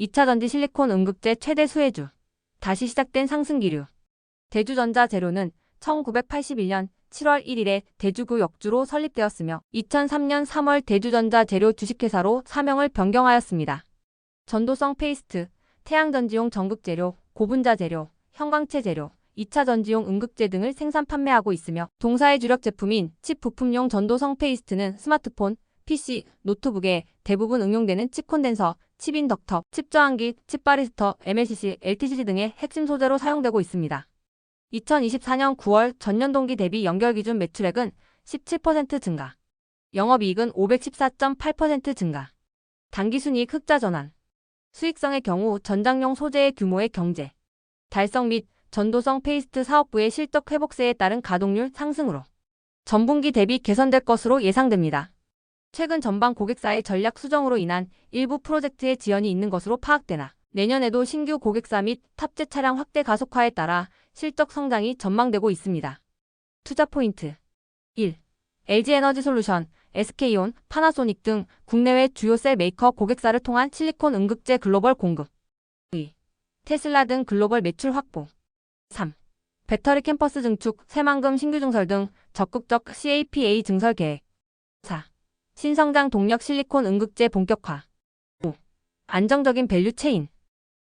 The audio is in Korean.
2차 전지 실리콘 음극재 최대 수혜주. 다시 시작된 상승 기류. 대주전자 재료는 1981년 7월 1일에 대주구 역주로 설립되었으며 2003년 3월 대주전자 재료 주식회사로 사명을 변경하였습니다. 전도성 페이스트, 태양전지용 전극재료, 고분자 재료, 형광체 재료, 2차 전지용 음극재 등을 생산 판매하고 있으며 동사의 주력 제품인 칩 부품용 전도성 페이스트는 스마트폰, PC, 노트북에 대부분 응용되는 칩 콘덴서, 칩 인덕터, 칩 저항기, 칩 바리스터, MLCC, LTCC 등의 핵심 소재로 사용되고 있습니다. 2024년 9월 전년 동기 대비 연결 기준 매출액은 17% 증가. 영업이익은 514.8% 증가. 당기순이익 흑자 전환. 수익성의 경우 전장용 소재의 규모의 경제. 달성 및 전도성 페이스트 사업부의 실적 회복세에 따른 가동률 상승으로 전분기 대비 개선될 것으로 예상됩니다. 최근 전방 고객사의 전략 수정으로 인한 일부 프로젝트의 지연이 있는 것으로 파악되나 내년에도 신규 고객사 및 탑재 차량 확대 가속화에 따라 실적 성장이 전망되고 있습니다. 투자 포인트 1. LG에너지솔루션, SK온, 파나소닉 등 국내외 주요 셀 메이커 고객사를 통한 실리콘 음극재 글로벌 공급 2. 테슬라 등 글로벌 매출 확보 3. 배터리 캠퍼스 증축, 새만금 신규 증설 등 적극적 CAPA 증설 계획 4. 신성장 동력 실리콘 음극재 본격화 5. 안정적인 밸류 체인